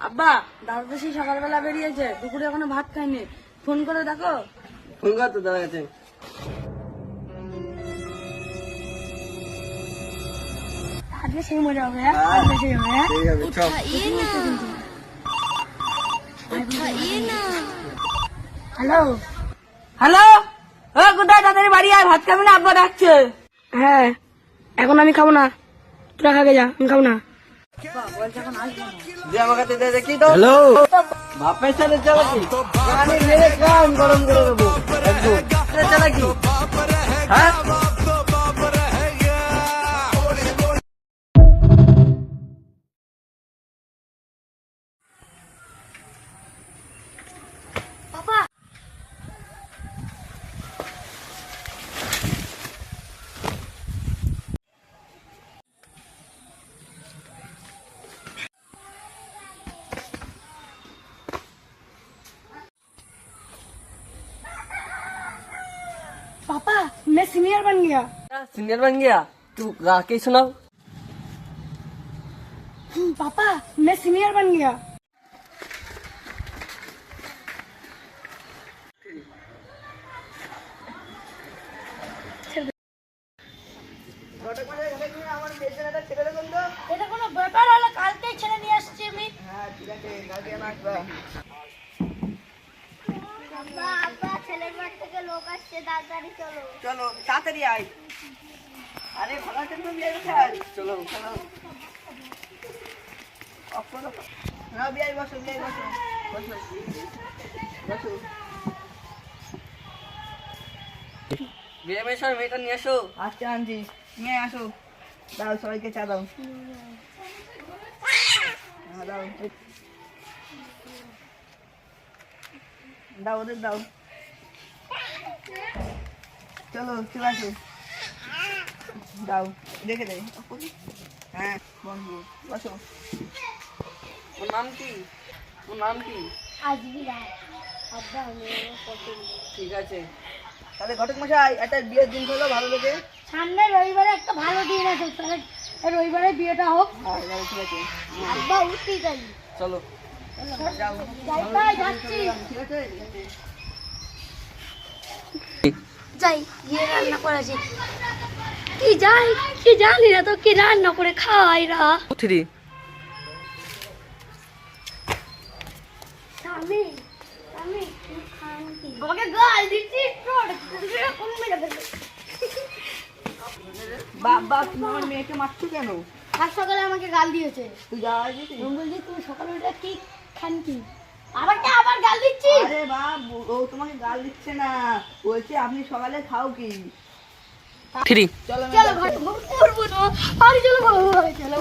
আব্বা দাদা তো সেই সকালবেলা বেরিয়েছে দুপুরে এখনও ভাত খায়নি। ফোন করে দেখো। ফোন কর তো দাদা কাছে। আজকে সেই মজা হবে হ্যাঁ? আজকে সেই হবে হ্যাঁ? Hello hello? ও কোথায়? তাড়াতাড়ি বাড়ি আয় ভাত খাবি না? আব্বা ডাকছে। হ্যাঁ এখন আমি খাব না। তোরা খাগে যা আমি খাব না। হ্যালো বাপের সাথে চালাকি মেরে কাম গরম করে দেবো। একদম। চালাকি হ্যাঁ? पापा मैं सीनियर बन गया सीनियर बन गया तू गा के सुनाओ पापा मैं सीनियर बन गया এটা কোনো ব্যাপার হলো কালকেই ছেলে নিয়ে আসছি আমি আব্বা আব্বা ছেলের বাড়ি থেকে লোক আসছে তাড়াতাড়ি চলো। চলো তাড়াতাড়ি আয়। আরে ভালো আছেন বিয়ে খাই চলো চলো। না বিয়ে বসো বিয়ে বসো। বসো। বসো। বিয়ে মেয়ে সব মেয়েটা নিয়ে আসো। আসতে আনছি। নিয়ে আসো। দাও সবাইকে চা দাও। হ্যাঁ, দাও। দাও ওদের দাও। চলো চলে আসো। দাও দেখে দে। হ্যাঁ বন্ধু বসো ওর নাম কি? ওর নাম কি? ঠিক আছে। তাহলে ঘটক মশাই একটা বিয়ের দিন হলো ভালো লেগে সামনে রবিবারে একটা ভালো দিন আছে তাহলে রবিবারে বিয়েটা হোক। হ্যাঁ ঠিক আছে। চলো। যাই তাই যাচ্ছি ঠিক আছে যাই গিয়ে রান্না করেছি কি যাই কি জানি না তো কি রান্না করে খাওয়াই রা। থ্রি স্বামী স্বামী তুমি খান কি? আমাকে গাল দিচ্ছি কোন মেরে ফেলবে বাবা তুমি আমার মেয়েকে মারছো কেন? আজ সকালে আমাকে গাল দিয়েছে। তুই যাওয়া তুমি সকালে উঠে কি খান কি? আবার কে আবার গাল দিচ্ছি আরে বাপ ও তোমাকে গাল দিচ্ছে না। বলছে আপনি সকালে খাও কি? ফ্রি। চলো চলো ঘর ঘুরতে না। আরে চলো চলো